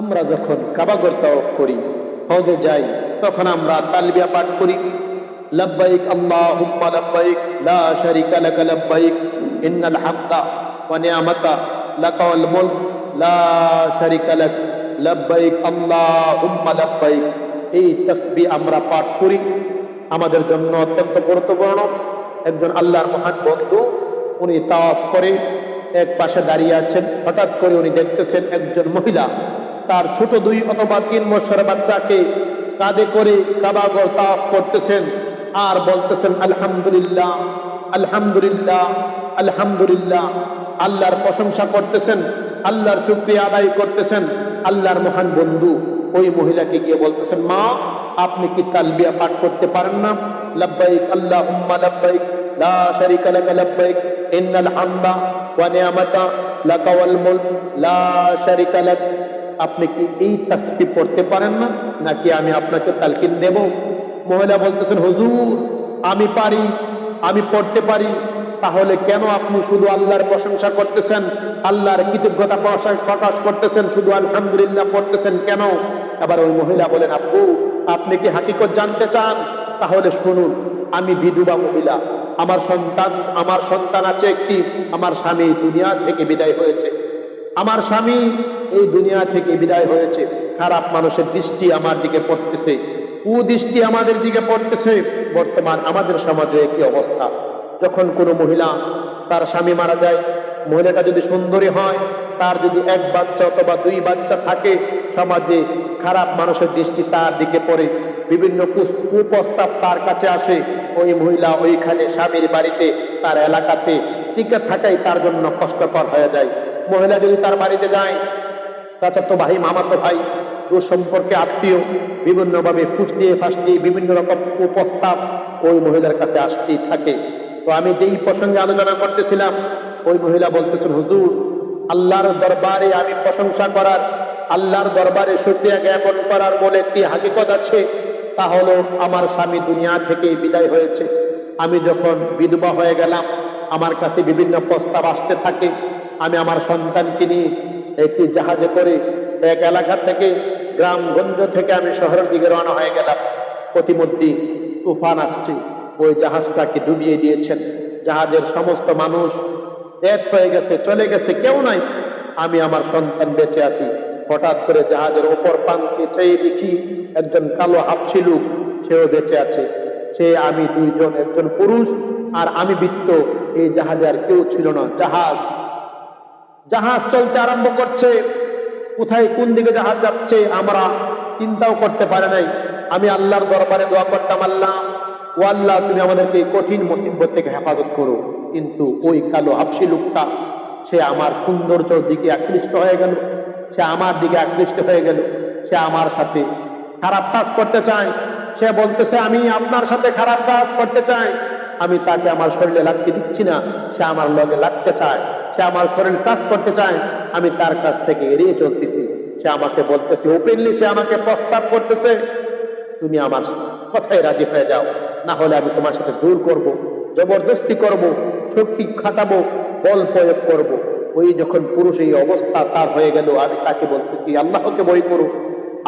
আমরা যখন কাবাগর তাওয়াফ করি, হজে যাই, তখন আমরা তালবিয়া পাঠ করি। লব্বাইক আল্লাহুম্মা লব্বাইক, লা শারিকা লাকা লব্বাইক, ইন্নাল হামদা ওয়া নি'মাতা লাকা ওয়াল মুলক, লা শারিকা লাক, লব্বাইক আল্লাহুম্মা লব্বাইক। এই তাসবিহ আমরা পাঠ করি। আমাদের জন্য অত্যন্ত গুরুত্বপূর্ণ। একজন আল্লাহর মহান বন্ধু, উনি তাওয়াফ করে এক পাশে দাঁড়িয়ে আছেন। হঠাৎ করে উনি দেখতেছেন একজন মহিলা। তার ছোট দুই অথবা তিন বছর বাচ্চাকে কাঁধে করে কাবাগর তাওয়াফ করতেছেন আর বলতেছেন, আলহামদুলিল্লাহ আলহামদুলিল্লাহ আলহামদুলিল্লাহ। আল্লাহর প্রশংসা করতেছেন, আল্লাহর শুক্রিয়া আদায় করতেছেন, আল্লাহর মহান বন্ধু। ওই মহিলাকে গিয়ে বলতেছেন, মা, আপনি কি তালবিয়া পাঠ করতে পারেন না? লব্বাইক, আল্লাহুম্মা লব্বাইক, লা শারিকা লাকা লব্বাইক, ইন্নাল হামদা ওয়া নি'মাতা লাকা ওয়াল মুলক, লা শারিকা লাক। আপনি কি এই তাসবিহ পড়তে পারেন না? নাকি আমি আপনাকে তালকিন দেব? মহিলা বলতেছেন, হুজুর, আমি পারি, আমি পড়তে পারি। তাহলে কেন আপনি শুধু আল্লাহর প্রশংসা করতেছেন? আল্লাহর কৃতজ্ঞতা প্রকাশ করতেছেন, শুধু আলহামদুলিল্লাহ পড়তেছেন কেন? আবার ওই মহিলা বলেন, আপু, আপনি কি হাকিকত জানতে চান? তাহলে শুনুন, আমি বিধবা মহিলা। আমার সন্তান আমার সন্তান আছে একটি, আমার স্বামী দুনিয়া থেকে বিদায় হয়েছে। আমার স্বামী এই দুনিয়া থেকে বিদায় হয়েছে। খারাপ মানুষের দৃষ্টি আমার দিকে পড়তেছে। কুদৃষ্টি আমাদের দিকে পড়তেছে। বর্তমান আমাদের সমাজে একই অবস্থা? যখন কোনো মহিলা তার স্বামী মারা যায়, মহিলাটা যদি সুন্দরী হয়, তার যদি এক বাচ্চা অথবা দুই বাচ্চা থাকে, সমাজে খারাপ মানুষের দৃষ্টি তার দিকে পড়ে। বিভিন্ন কুপ্রস্তাব তার কাছে আসে। ওই মহিলা ওইখানে স্বামীর বাড়িতে, তার এলাকাতে টিকে থাকাই তার জন্য কষ্টকর হয়ে যায়। মহিলা যদি তার বাড়িতে যায় তাছাড়া তো ভাই, মামাতো ভাই, ও সম্পর্কে আত্মীয়, বিভিন্নভাবে ফুসলিয়ে ফাসলিয়ে বিভিন্ন রকম কুপ্রস্তাব ওই মহিলার কাছে আসতেই থাকে। তো আমি যেই প্রসঙ্গে আলোচনা করতেছিলাম, ওই মহিলা বলতেছেন, হুজুর, আল্লাহর দরবারে আমি প্রশংসা করার, আল্লাহর দরবারে শুক্রিয়া জ্ঞাপন করার বলে একটি হাকিকত আছে, তা হলো আমার স্বামী দুনিয়া থেকে বিদায় হয়েছে। আমি যখন বিধবা হয়ে গেলাম, আমার কাছে বিভিন্ন প্রস্তাব আসতে থাকে আমি আমার সন্তানকে নিয়ে একটি জাহাজে করে এক এলাকা থেকে গ্রামগঞ্জ থেকে আমি শহরের দিকে রওনা হয়ে গেলাম। প্রতিমধ্যে তুফান আসছে। ওই জাহাজটাকে ডুবিয়ে দিয়েছেন। জাহাজের সমস্ত মানুষ ডেথ হয়ে গেছে, চলে গেছে, কেউ নাই। আমি আমার সন্তান বেঁচে আছি। হঠাৎ করে জাহাজের ওপর পাঙ্কে চেয়ে দেখি একজন কালো হাফসি লোক, সেও বেঁচে আছে। সে আমি দুইজন, একজন পুরুষ আর আমি বৃত্ত এই জাহাজে আর কেউ ছিল না। জাহাজ জাহাজ চলতে আরম্ভ করছে। কোথায় কোন দিকে জাহাজ যাচ্ছে আমরা চিন্তাও করতে পারে নাই। আমি আল্লাহর দরবারে দোয়া করতাম, আল্লাহ, ও আল্লাহ, তুমি আমাদেরকে কঠিন মুসিবত থেকে হেফাজত করো। কিন্তু ওই কালো হাফসি লোকটা, সে আমার সৌন্দর্য দিকে আকৃষ্ট হয়ে গেল। সে আমার দিকে আকৃষ্ট হয়ে গেল। সে আমার সাথে খারাপ কাজ করতে চায়। সে বলতেছে, আমি আপনার সাথে খারাপ কাজ করতে চাই। আমি তাকে আমার শরীরে লাগতে দিচ্ছি না। সে আমার লগে লাগতে চায়। সে আমার শরীর কাজ করতে চায়, আমি তার কাছ থেকে এড়িয়ে চলতেছি। সে আমাকে বলতেছে, ওপেনলি সে আমাকে প্রস্তাব করতেছে, তুমি আমার কথায় রাজি হয়ে যাও। না হলে আমি তোমার সাথে জোর করব, জবরদস্তি করব শক্তি খাটাবো, বল প্রয়োগ করব। ওই যখন পুরুষ এই অবস্থা তার হয়ে গেল, আমি তাকে বলতেছি, আল্লাহকে বই করুক।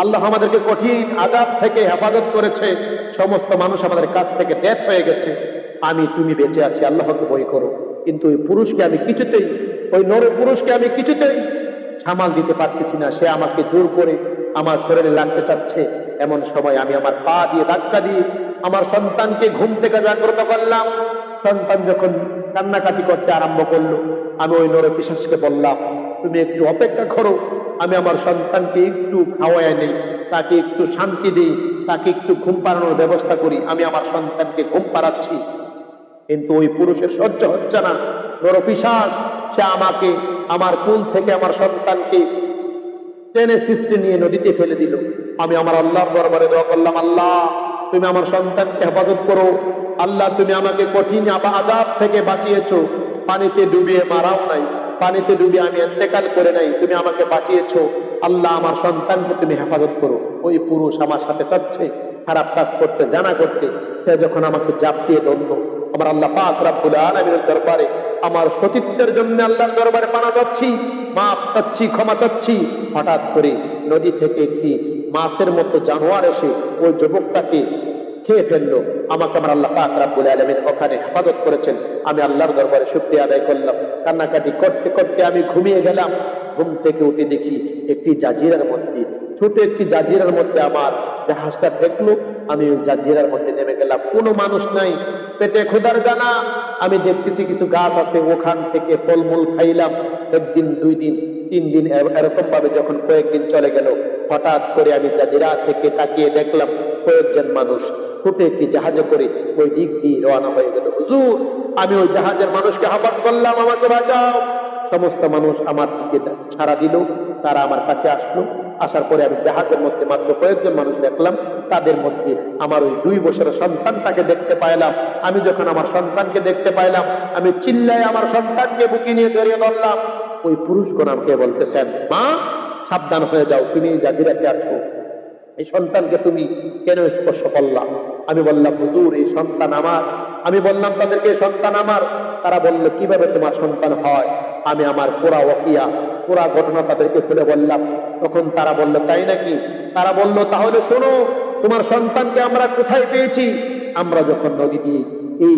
আল্লাহ আমাদেরকে কঠিন আজাদ থেকে হেফাজত করেছে, সমস্ত মানুষ আমাদের কাছ থেকে ডেথ হয়ে গেছে। আমি, তুমি বেঁচে আছি, আল্লাহকে বই করো কিন্তু ওই পুরুষকে আমি কিছুতেই, ওই নর পুরুষকে আমি কিছুতেই সামাল দিতে পারতেছি না। সে আমাকে জোর করে আমার শরীরে লাগতে চাচ্ছে। এমন সময় আমি আমার পা দিয়ে ধাক্কা দিয়ে আমার সন্তানকে ঘুম থেকে জাগ্রত করলাম। সন্তান যখন কান্নাকাটি করতে আরম্ভ করল, আমি ওই নর পিসাসকে বললাম, তুমি একটু অপেক্ষা করো, আমি আমার সন্তানকে একটু খাওয়াই নেই, তাকে একটু শান্তি দিই, তাকে একটু ঘুম পাড়ানোর ব্যবস্থা করি, আমি আমার সন্তানকে ঘুম পাড়াচ্ছি। কিন্তু ওই পুরুষের সহ্য হচ্ছে না। নরপিশাস সে আমাকে, আমার কুল থেকে আমার সন্তানকে টেনে শিশ্রে নিয়ে নদীতে ফেলে দিল। আমি আমার আল্লাহর দরবারে দোয়া করলাম, আল্লাহ, তুমি আমার সন্তানকে হেফাজত করো। আল্লাহ, তুমি আমাকে কঠিন আজাব থেকে বাঁচিয়েছো। পানিতে ডুবিয়ে মারাও নাই। পানিতে ডুবিয়ে আমি এন্তেকাল করে নাই। তুমি আমাকে বাঁচিয়েছো। আল্লাহ, আমার সন্তানকে তুমি হেফাজত করো। ওই পুরুষ আমার সাথে চাচ্ছে, খারাপ কাজ করতে, জানা করতে। সে যখন আমাকে জাপ দিয়ে ধরলো আমার আল্লাহ পাক রাব্বুল আলামিনের দরবারে, আমার সতীত্বের জন্য আল্লাহর দরবারে পানা যাচ্ছি মাপ চাচ্ছি, ক্ষমা চাচ্ছি। হঠাৎ করে নদী থেকে একটি মাছের মতো জানোয়ার এসে ওই যুবকটাকে খেয়ে ফেলল। আমাকে আমার আল্লাহ পাক রাব্বুল আলামিন ওখানে হেফাজত করেছেন। আমি আল্লাহর দরবারে শুকরিয়া আদায় করলাম। কান্নাকাটি করতে করতে আমি ঘুমিয়ে গেলাম। ঘুম থেকে উঠে দেখি একটি জাজিরার মধ্যে, ছোট একটি জাজিরার মধ্যে আমার জাহাজটা ঠেকলো। আমি ওই জাজিরার মধ্যে নেমে গেলাম। কোনো মানুষ নাই। পেটে খোদার জানা, আমি দেখতেছি কিছু গাছ আছে, ওখান থেকে ফলমূল খাইলাম। একদিন, দুই দিন, তিন দিন এরকম ভাবে যখন কয়েকদিন চলে গেল, হঠাৎ করে আমি জাজিরা থেকে তাকিয়ে দেখলাম, কয়েকজন মানুষ ছোট একটি জাহাজে করে ওই দিক দিয়ে রওনা হয়ে গেল। হুজুর, আমি ওই জাহাজের মানুষকে আহ্বান করলাম, আমাকে বাঁচাও। সমস্ত মানুষ আমার দিকে সারা দিল, তারা আমার কাছে আসলো। আসার পরে আমি জাহাজের মধ্যে মাত্র কয়েকজন মানুষ দেখলাম, তাদের মধ্যে আমার ওই দুই বছরের সন্তানটাকে দেখতে পাইলাম। আমি যখন আমার সন্তানকে দেখতে পাইলাম, আমি চিল্লায় আমার সন্তানকে বুকি নিয়ে জড়িয়ে ধরলাম। ওই পুরুষগণ আমাকে বলতেছেন, মা, সাবধান হয়ে যাও, তুমি জাজিরাতে আছো। এই সন্তানকে তুমি কেন স্পর্শ করলাম আমি বললাম, হুজুর, এই সন্তান আমার। আমি বললাম, তাদেরকে সন্তান আমার। তারা বলল, কীভাবে তোমার সন্তান হয়? আমি আমার পুরা ওকিয়া, পুরা ঘটনা তাদেরকে খুলে বললাম। তখন তারা বলল, তাই নাকি? তারা বলল, তাহলে শোনো, তোমার সন্তানকে আমরা কোথায় পেয়েছি? আমরা যখন নদী দিয়ে, এই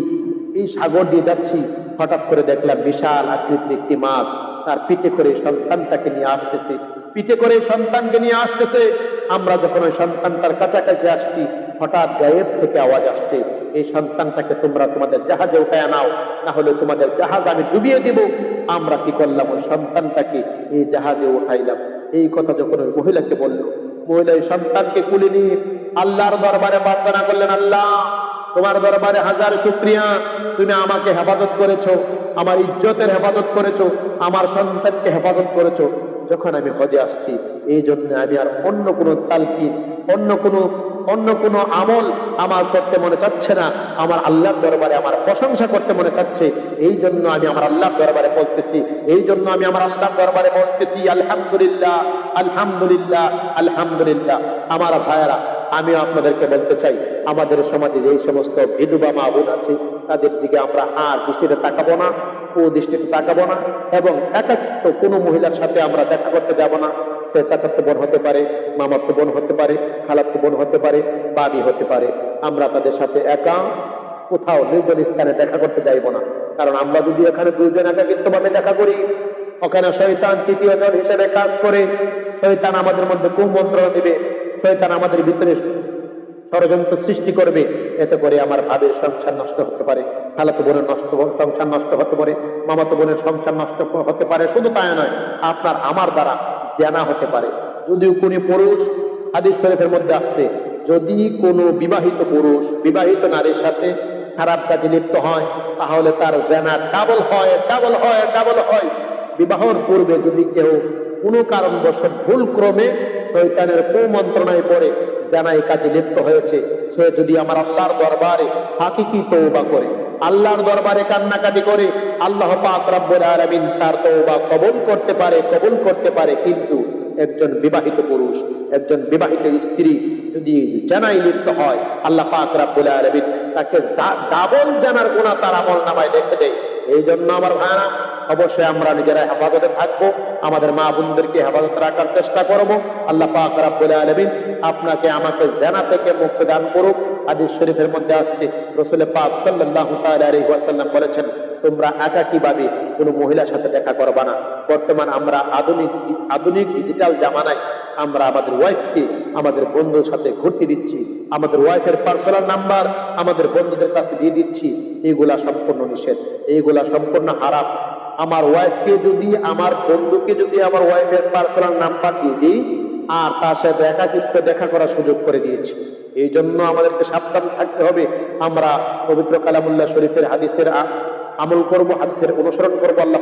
এই সাগর দিয়ে যাচ্ছি, হঠাৎ করে দেখলাম বিশাল আকৃতির একটি মাছ, তার পিঠে করে সন্তানটাকে নিয়ে আসতেছে। পিঠে করে সন্তানকে নিয়ে আসতেছে। আমরা যখন ওই সন্তানটার কাছাকাছি আসছি, হঠাৎ গায়েব থেকে আওয়াজ আসছে, এই সন্তানটাকে তোমরা তোমাদের জাহাজে উঠায় নাও না হলে তোমাদের জাহাজ আমি ডুবিয়ে দিব। আমরা কি করলাম? ওই সন্তানটাকে এই জাহাজে উঠাইলাম। এই কথা যখন ওই মহিলাকে বলল, মহিলা ওই সন্তানকে কুলে নিয়ে আল্লাহর দরবারে প্রার্থনা করলেন, আল্লাহ তোমার দরবারে হাজার শুক্রিয়া। তুমি আমাকে হেফাজত করেছ, আমার ইজ্জতের হেফাজত করেছ, আমার সন্তানকে হেফাজত করেছ। যখন আমি হজে আসছি, এই জন্য আমি আর অন্য কোনো তালকিন, অন্য কোনো অন্য কোনো আমল আমার করতে মনে চাচ্ছে না। আমার আল্লাহর দরবারে আমার প্রশংসা করতে মনে চাচ্ছে। এই জন্য আমি আমার আল্লাহর দরবারে বলতেছি, এই জন্য আমি আমার আল্লাহর দরবারে বলতেছি, আলহামদুলিল্লাহ আলহামদুলিল্লাহ আলহামদুলিল্লাহ। আমার ভাইয়েরা আমি আপনাদেরকে বলতে চাই, আমাদের সমাজে যেই সমস্ত বিধবা মা বোন আছে, তাদের দিকে আমরা আর দৃষ্টিতে তাকাবো না, ও দৃষ্টিতে তাকাবো না, এবং একাত্ম কোনো মহিলার সাথে আমরা দেখা করতে যাব না। সে চাচাত্ম বোন হতে পারে মামাত্ম বোন হতে পারে খালাত্ম বোন হতে পারে, বাবি হতে পারে। আমরা তাদের সাথে একা, কোথাও নির্জন স্থানে দেখা করতে যাইব না। কারণ আমরা যদি এখানে দুইজন একাকিত্বভাবে দেখা করি, ওখানে শয়তান তৃতীয় জন হিসেবে কাজ করে, শয়তান আমাদের মধ্যে কুমন্ত্রণা দিবে শয়তান আমাদের ভিতরে ষড়যন্ত্র সৃষ্টি করবে। এতে করে আমার ভাবের সংসার নষ্ট হতে পারে, খালাতো বোনের নষ্ট সংসার নষ্ট হতে পারে, মামাতো বোনের সংসার নষ্ট হতে পারে, শুধু তাই নয়, আপনার আমার দ্বারা জানা হতে পারে। যদিও কোন পুরুষ হাদিস শরীফের মধ্যে আসছে, যদি কোনো বিবাহিত পুরুষ বিবাহিত নারীর সাথে খারাপ কাজে লিপ্ত হয়, তাহলে তার জেনা ডাবল হয় ডাবল হয় ডাবল হয়। বিবাহর পূর্বে যদি কেউ কোনো কারণবশত ভুল ক্রমে শৈতানের কুমন্ত্রণায় পড়ে জানাই কাজে লিপ্ত হয়েছে। সে যদি আমার আল্লাহর দরবারে হাকিকি তৌবা করে, আল্লাহর দরবারে কান্নাকাটি করে, আল্লাহ পাক রব্বুল আলামিন তার তৌবা কবুল করতে পারে, কবুল করতে পারে, কিন্তু একজন বিবাহিত পুরুষ, একজন বিবাহিত স্ত্রী যদি জানাই লিপ্ত হয়, আল্লাহ পাক রব্বুল আলামিন তাকে ডাবল জানার গুণা তার আমল নামায় দেখে দেয়। এই জন্য আমার ভাইরা অবশ্যই আমরা নিজেরা হেফাজতে থাকব। আমাদের মা বোনদেরকে হেফাজতে রাখার চেষ্টা করব। আল্লাহ পাক রাব্বুল আলামিন আপনাকে আমাকে জানা থেকে মুক্তি দান করুক। হাদিস শরীফের মধ্যে আসছে, রসুল পাক সাল্লাল্লাহু তাআলা আলাইহি ওয়াসাল্লাম বলেছেন, তোমরা একাকীভাবে কোনো মহিলার সাথে দেখা করবা না। বর্তমান আমরা আধুনিক আধুনিক ডিজিটাল জামানায় আমরা আমাদের ওয়াইফকে আমাদের বন্ধুর সাথে ঘুরতে দিচ্ছি। আমাদের ওয়াইফের পার্সোনাল নাম্বার আমাদের বন্ধুদের কাছে দিয়ে দিচ্ছি। এইগুলা সম্পূর্ণ নিষেধ। এইগুলা সম্পূর্ণ হারাম। আমার ওয়াইফকে যদি, আমার বন্ধুকে যদি আমার ওয়াইফের পার্সোনাল নাম্বার দিয়ে দিই, আর তার সাথে একাকিত্ব দেখা করার সুযোগ করে দিয়েছি। এই জন্য আমাদেরকে সাবধান থাকতে হবে। আমরা পবিত্র কালামুল্লাহ শরীফের হাদিসের আমল করব, হাদিসের অনুসরণ করব, আল্লাহ